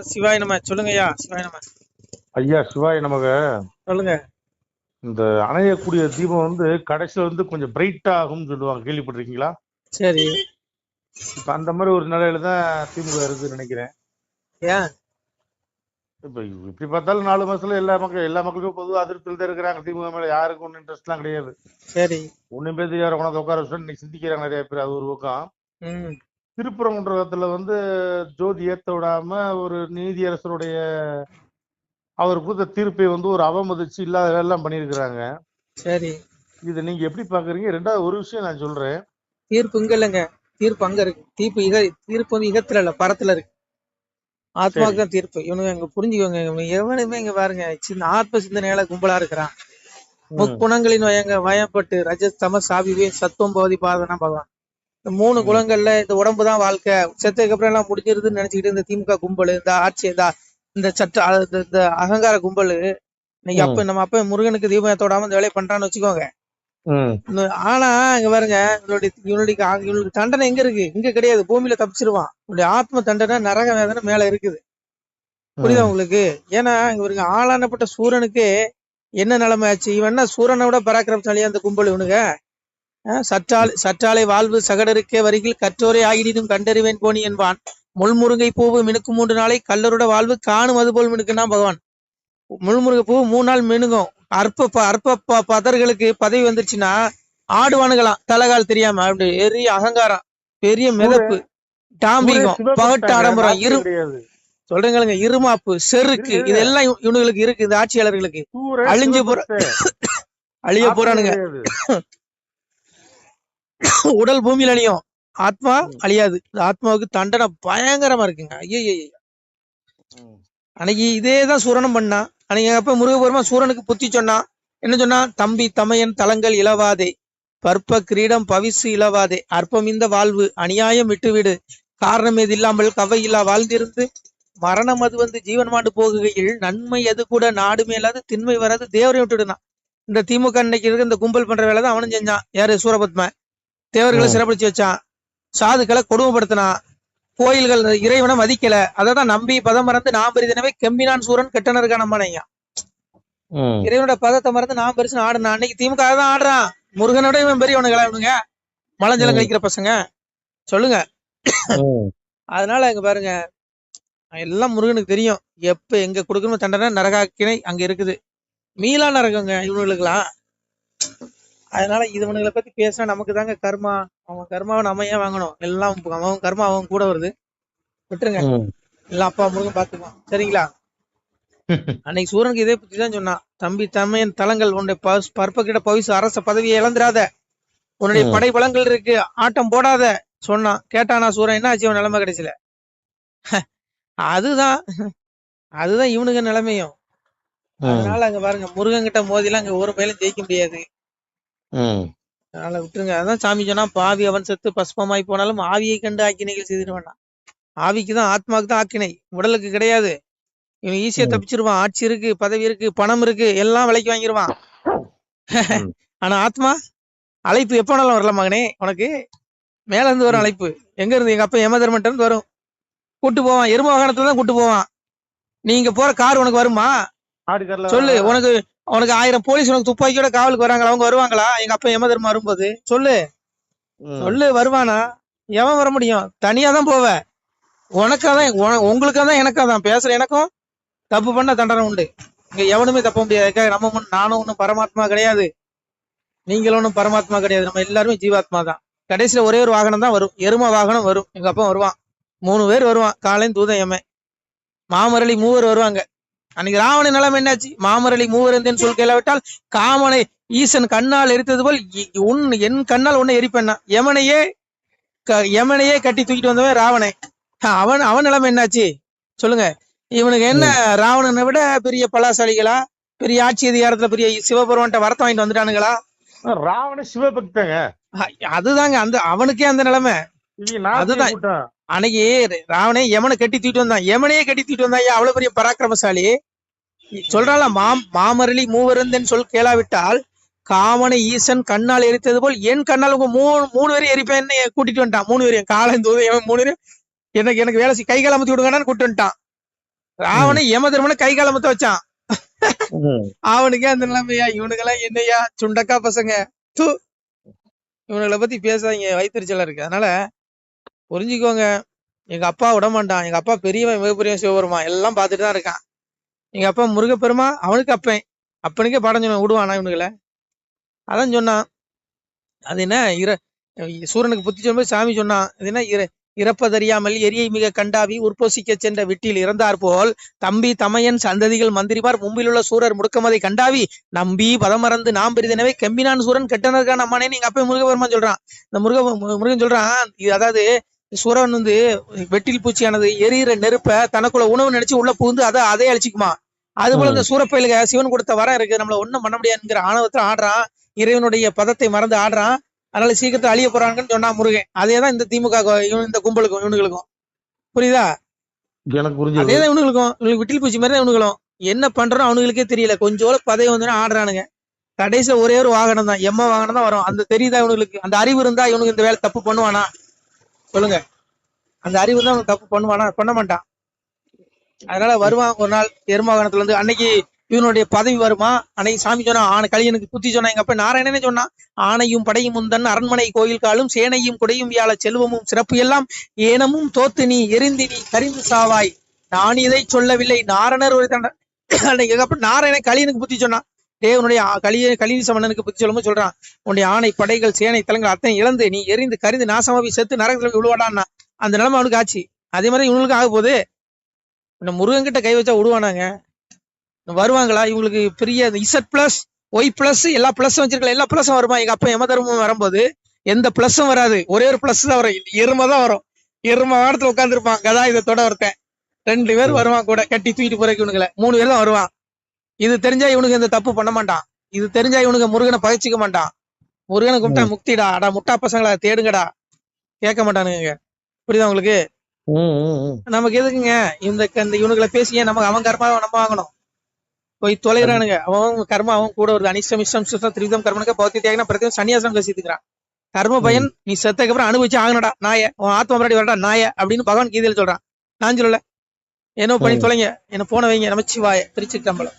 சிவாய நம சொல்லுங்க ஐயா சிவாய நம. ஐயா சிவாய நமக. சொல்லுங்க. இந்த அணையக்கூடிய தீபம் வந்து கடைசியில வந்து கொஞ்சம் பிரைட் ஆகும்னு சொல்லுவாங்க. கேள்விப்பட்டிருக்கீங்களா? சரி. இப்ப அந்த மாதிரி ஒரு நிலையில தான் திமுக இருக்குன்னு நினைக்கிறேன். ஏன்? இப்ப இப்படி பார்த்தாலும் நாலு மாசத்துல எல்லா மக்கள் எல்லா மக்களுக்கும் பொதுவாக அதிருப்தியில் தான் இருக்கிறாங்க. திமுக மேல யாருக்கும் ஒன்றும் இன்ட்ரெஸ்ட்லாம் கிடையாது. சரி. ஒன்றும் பேர் தெரியாத கொண்டாந்து உட்கார வச்சு இன்னைக்கு சிந்திக்கிறாங்க நிறைய பேர். அது ஒரு பக்கம். ம் திருப்பரங்குன்றத்துல வந்து ஜோதி ஏத்த விடாம ஒரு நீதியரசருடைய அவர் கொடுத்த தீர்ப்பை வந்து ஒரு அவமதிச்சு இல்லாத வேலை எல்லாம் பண்ணியிருக்கிறாங்க. சரி. இதை நீங்க எப்படி பாக்குறீங்க? ரெண்டாவது ஒரு விஷயம் நான் சொல்றேன். தீர்ப்பு இங்க இல்லைங்க. தீர்ப்பு அங்க இருக்கு. தீர்ப்பு இக தீர்ப்பு வந்து இகத்துல இல்ல பரத்துல இருக்கு. ஆத்மாவுக்கு தான் தீர்ப்பு. இவனுங்க இங்க புரிஞ்சுக்கோங்க. இவனுங்க எவனுமே இங்க பாருங்க. சின்ன ஆத்ம சிந்தனையால கும்பலா இருக்கிறான். முக்குணங்களின் வயங்க வயப்பட்டு ரஜஸ் தமஸ் ஆவிவே சத்துவம் போதி பாதனா பகவான் இந்த மூணு ம். குணங்கள்ல இந்த உடம்பு தான் வாழ்க்கை. செத்ததுக்கு அப்புறம் எல்லாம் முடிஞ்சிருதுன்னு நினைச்சுக்கிட்டு இந்த திமுக கும்பல் இந்த ஆட்சி இந்த இந்த சட்ட இந்த- அகங்கார கும்பல் இன்னைக்கு. அப்ப நம்ம அப்ப முருகனுக்கு தீபம் ஏத்தோடாம இந்த வேலையை பண்றான்னு வச்சுக்கோங்க. ஆனா இங்க பாருங்க இவனுடைய இவனுடைய இவனுக்கு தண்டனை எங்க இருக்கு? இங்க கிடையாது. பூமியில தப்பிச்சிருவான். இவனுடைய ஆத்ம தண்டனை நரக வேதனை மேல இருக்குது. புரியுதா உங்களுக்கு? ஏன்னா இங்க பாருங்க ஆளானப்பட்ட சூரனுக்கு என்ன நிலைமை ஆச்சு? இவன் என்ன சூரனை விட பராக்கிரமசாலியா அந்த கும்பல் இவனுங்க சற்றால் சற்றாலை வாழ்வு சகடருக்கே வருகில் கற்றோரை ஆகிடினும் கண்டறிவேன் போனி என்பான். முள்முருங்கை பூவு மினுக்கு மூன்று நாளை கல்லரோட வாழ்வு காணும் அது போல் மினுக்குன்னா பகவான். முள்முருங்கை பூ மூணு நாள் மினுங்கும் அற்ப அற்ப பதர்களுக்கு பதவி வந்துருச்சுன்னா ஆடுவானுங்களாம். தலைகால் தெரியாம அப்படி எரி அகங்காரம் பெரிய மிதப்பு டாம்பிகம் பகட்டு ஆடம்பரம் இரு சொல்றீங்களுங்க இருமாப்பு செருக்கு. இதெல்லாம் இவ- இவனுங்களுக்கு இருக்கு இந்த ஆட்சியாளர்களுக்கு. அழிஞ்சு போற. அழிய போறானுங்க. உடல் பூமியில அழியும் ஆத்மா அழியாது. ஆத்மாவுக்கு தண்டனை பயங்கரமா இருக்குங்க. ஐயோ. அன்னைக்கு இதே தான் சூரனும் பண்ணான் அன்னைக்கு அப்பா முருகபெருமா சூரனுக்கு புத்தி சொன்னான் என்ன சொன்னா? தம்பி தமையன் தலங்கள் இலவாதே பற்ப கிரீடம் பவிசு இலவாதே அற்பம் இந்த வாழ்வு. அநியாயம் விட்டுவிடு. காரணம் எது இல்லாமல் கவை இல்லா வாழ்ந்திருந்து. மரணம் அது வந்து ஜீவன் மாண்டு போகுகையில் நன்மை அது கூட நாடு மேலாது திண்மை வராது. தேவரை விட்டுடுனான் இந்த திமுக இன்னைக்கு இருக்க இந்த கும்பல் பண்ற வேலை தான் அவனும் செஞ்சான். யாரு? சூரபத்ம. தேவர்களை. சிறப்பிடிச்சு வச்சான். சாதுக்களை கொடுமைப்படுத்தினான். கோயில்கள் இறைவனை மதிக்கல. அதை தான் நம்பி பதம் மறந்து நாம் பெரிதனவே கெம்பினான் சூரன் கெட்டனருக்கான நம்மனையா ம். இறைவனோட பதத்தை மறந்து நான் பெருசு ஆடுனான். அன்னைக்கு திமுக தான் ஆடுறான். முருகனோட இவன் பெரியவனுங்களா இவனுங்க? மலஞ்சலம். கழிக்கிற பசங்க. சொல்லுங்க. அதனால இங்க பாருங்க. எல்லாம் முருகனுக்கு தெரியும். எப்ப எங்க கொடுக்கணும் தண்டனை நரகாக்கினை அங்க இருக்குது. மீளா நரகங்க இவனுங்களுக்குலாம் அதனால இதுவனுங்களை பத்தி பேசினா நமக்கு தாங்க கர்மா. அவன் கர்மாவை நம்ம ஏன் வாங்கணும்? எல்லாம் அவன் கர்மா அவன் கூட வருது. விட்டுருங்க. எல்லாம் அப்பா முருகன் பாத்துக்குவான் சரிங்களா? அன்னைக்கு சூரனுக்கு இதே பத்தி தான் சொன்னான். தம்பி தமையன் தலங்கள் உன்னுடைய பஸ்- பற்பக்கிட பவிசு அரச பதவியை இழந்துராத உன்னுடைய. படை பலங்கள் இருக்கு. ஆட்டம் போடாத சொன்னான். கேட்டானா சூரன் என்ன ஆச்சு அவன் நிலைமை கிடைச்சல அதுதான். அதுதான் இவனுங்க நிலைமையும். அதனால அங்க பாருங்க முருகன் கிட்ட மோதிலாம் அங்க ஒரு பயிலும் ஜெயிக்க முடியாது. ம். அதனால விட்டுருங்க. அதான் சாமி சொன்னா பாவி அவன் செத்து பஸ்பமாய் போனாலும் ஆவியை கண்டு ஆக்கினைகள் செய்திருவானா ஆவிக்கு தான் ஆத்மாவுக்கு தான் ஆக்கினை. உடலுக்கு கிடையாது. இவன் ஈஸியா. தப்பிச்சிருவான். ஆட்சி இருக்கு பதவி இருக்கு பணம் இருக்கு எல்லாம் விலைக்கு வாங்கிடுவான். ஆனா ஆத்மா அழைப்பு எப்ப வேணாலும் வரலாம் மகனே உனக்கு? மேல இருந்து வரும். அழைப்பு. எங்க இருந்து எங்க அப்பா யம தர்மன்ட்ட இருந்து வரும். கூட்டு போவான். எரும வாகனத்துல தான் கூட்டு போவான். நீங்க போற கார் உனக்கு வருமா? சொல்லு? உனக்கு உனக்கு ஆயிரம் போலீஸ் உனக்கு துப்பாக்கியோட காவலுக்கு வராங்களா? அவங்க வருவாங்களா? எங்க அப்பா யம தர்மம் வரும்போது? சொல்லு. சொல்லு வருவானா? எவன் வர முடியும்? தனியா தான் போவ. உனக்காதான் உன- உங்களுக்காதான் எனக்காதான். பேசுற எனக்கும் தப்பு பண்ண தண்டனை உண்டு. இங்க எவனுமே தப்ப முடியாது. நம்ம முன் நானும் ஒண்ணும் பரமாத்மா கிடையாது. நீங்களும் ஒண்ணும் பரமாத்மா கிடையாது. நம்ம எல்லாருமே ஜீவாத்மா தான் கடைசியில ஒரே ஒரு வாகனம் தான் வரும். எரும வாகனம் வரும். எங்க அப்பா வருவான். மூணு பேர் வருவான். காலையும் தூதன் எமன் மாமரளி மூவர் வருவாங்க. அன்னைக்கு ராவணன் நிலைமை என்னாச்சு? மாமரளி மூவர் இருந்தேன்னு சொல்லி கேளாவிட்டால் காமனை ஈசன் கண்ணால் எரித்தது போல் உன் என் கண்ணால் உன்னை எரிப்பேன்னா யமனையே யமனையே கட்டி தூக்கிட்டு வந்தவன் ராவணன். அஹ் அவன் அவன் நிலைமை என்னாச்சு? சொல்லுங்க. இவனுக்கு என்ன ராவணனை விட பெரிய பலாசாலிகளா? பெரிய ஆட்சி அதிகாரத்துல பெரிய சிவபெருமான்ட்ட வரத்தை வாங்கிட்டு வந்துட்டானுங்களா? ராவண சிவபக்தங்க. அதுதாங்க அந்த அவனுக்கே அந்த நிலைமை. அதுதான். அன்னைக்கு ராவணே யமனை கட்டி தூக்கிட்டு வந்தான். யமனையே கட்டி தூக்கிட்டு வந்தான். அவ்வளவு பெரிய பராக்கிரமசாலி. சொல்றாளா மாம் மாமரளி மூவருந்தன் சொல் கேளாவிட்டால் காமனை ஈசன் கண்ணால் எரித்தது போல் என் கண்ணால் உங்க மூணு மூணு பேரும் எரிப்பேன்னு கூட்டிட்டு வந்துட்டான். மூணு பேரையும் காலம் எவன் மூணு பேரும் எனக்கு எனக்கு வேலை கை கால் அமுத்தி விடுங்கன்னு கூட்டு வந்துட்டான். ராவணன் யம தர்மனை கை கால முத்த வச்சான். அவனுக்கே அந்த நிலைமையா? இவனுக்கெல்லாம் என்னையா சுண்டக்கா பசங்க. தூ. இவனுங்களை பத்தி பேசாதீங்க வயிற்றுச்சலா இருக்கு. அதனால புரிஞ்சுக்கோங்க. எங்க அப்பா விட மாட்டான் எங்க அப்பா பெரியவன் மிகப்பெரிய சிவபெருமான். எல்லாம் பார்த்துட்டு தான் இருக்கான். எங்க அப்பா முருகப்பெருமா அவனுக்கு அப்பேன். அப்பனுக்கே பாடம் சொன்ன விடுவானா இவனுங்களை? அதான் சொன்னான். அது என்ன? இர சூரனுக்கு புத்தி சொல்லும்போது சாமி சொன்னான். அது என்ன? இர இறப்பதறியாமல் எரியை மிக கண்டாவி உற்போசிக்க சென்ற விட்டில் இறந்தார் போல் தம்பி தமையன் சந்ததிகள் மந்திரிமார் மும்பில் உள்ள சூரர் முடுக்கமதை கண்டாவி நம்பி பதமறந்து நாம் பெரிதனவே கெம்பினான் சூரன் கெட்டனருக்கான அம்மானே நீங்க அப்ப முருகபெருமான் சொல்றான். இந்த முருக மு- முருகன் சொல்றான். இது அதாவது சூரன் வந்து வெட்டில் பூச்சியானது எரியிற நெருப்ப தனக்குள்ள உணவு நினைச்சு உள்ள புகுந்து அதை அதே அழிச்சுக்குமா? அது போல இந்த சூரப்பயிலுக சிவன் கொடுத்த வரம் இருக்கு. நம்மள ஒண்ணும் பண்ண முடியாதுங்கிற ஆணவத்துல ஆடுறான். இறைவனுடைய பதத்தை மறந்து ஆடுறான். அதனால சீக்கிரத்துல அழிய போறாங்கன்னு சொன்னா முருகன். அதேதான் இந்த திமுக இவன் இந்த கும்பலுக்கும் இவனுங்களுக்கும். புரியுதா? எனக்கு புரிஞ்சது. அதேதான் இவனுங்களுக்கும். இவனுக்கு விட்டில் பூச்சி மாதிரி தான் இவனுங்களும். என்ன பண்றோம் அவனுங்களுக்கே தெரியல. கொஞ்சோல பதவி வந்து ஆடுறானுங்க. கடைசியில ஒரே ஒரு வாகனம் தான். எம்ம வாகனம் தான் வரும். அந்த தெரியுதா இவனுங்களுக்கு? அந்த அறிவு இருந்தா இவனுக்கு இந்த வேலை தப்பு பண்ணுவானா? சொல்லுங்க. அந்த அறிவு தான் அவன் தப்பு பண்ணுவானா? பண்ண மாட்டான். அதனால வருவான் ஒரு நாள் எருமகனத்துல இருந்து அன்னைக்கு இவனுடைய பதவி வருமா? அன்னைக்கு சாமி சொன்னா ஆனை கலியனுக்கு புத்தி சொன்னா எங்க அப்ப நாராயணனே சொன்னான் ஆணையும் படையும் முந்தன் அரண்மனை கோயில் காலும் சேனையும் குடையும் வியாழ செல்வமும் சிறப்பு எல்லாம் ஏனமும் தோத்து நீ எரிந்து நீ கரிந்து சாவாய். நான் இதை சொல்லவில்லை. நாரணர் ஒரு தண்ட அன்னைக்கு எங்க அப்ப நாராயணன் கலியனுக்கு புத்தி சொன்னான். தேவனுடைய கலிய கலினி சமணனுக்கு புத்தி சொல்லும்போது சொல்றான் உன்னுடைய ஆணை படைகள் சேனை தலங்கள் அத்தனை இழந்து நீ எரிந்து கரிந்து நாசமாவி செத்து நரகத்துல விழுவாடான்னா அந்த நிலைமை அவனுக்கு ஆச்சு. அதே மாதிரி இவனுக்கு ஆக போகுது. இந்த முருகன் கிட்ட கை வச்சா விடுவானாங்க. வருவாங்களா? இவங்களுக்கு பெரிய இசட் பிளஸ் ஒய் பிளஸ் எல்லா பிளஸ் வச்சிருக்கல. எல்லா பிளஸும் வருமா? எங்க அப்பா தர்மம் வரும்போது எந்த பிளஸும் வராது. ஒரே ஒரு பிளஸ் தான் வரும். எருமை தான் வரும். எருமை வாரத்துல உட்காந்துருப்பான் கதாயுதத்தோட ஒருத்தன். ரெண்டு பேர் வருவான் கூட. கட்டி தூக்கிட்டு போறதுக்கு இவனுங்களை. மூணு பேர் தான் வருவான். இது தெரிஞ்சா இவனுக்கு இந்த தப்பு பண்ண மாட்டான். இது தெரிஞ்சா இவனுக்கு முருகனை பகைச்சிக்க மாட்டான். முருகனை கூப்பிட்டா முக்திடா? அடா முட்டா பசங்களா தேடுங்கடா. கேட்க மாட்டானுங்க. புரியுதா உங்களுக்கு. நமக்கு எதுக்குங்க? இந்த இந்த இவனுங்களை பேசிய நமக்கு அவன் கர்மாவை நம்ம வாங்கணும் போய் தொலைகிறானுங்க. அவன் கர்மா அவன் கூட வருது. அனிஷ்டம் இஷ்டம் சுத்தம் திரிதம் கர்மனுக்கு பௌத்தி தியாகனா பிரத்தியம் சன்னியாசம் கசித்துக்கிறான். கர்ம பயன் நீ செத்ததுக்கு அப்புறம் அனுபவிச்சு ஆகணும்டா. நாய. உன் ஆத்மா முன்னாடி வரடா நாய அப்படின்னு பகவான் கீதையில சொல்றான். நான் சொல்லல. என்ன பண்ணி. தொலைங்க. என்ன போன வைங்க. நமச்சிவாய. திருச்சிட்டம்பலம்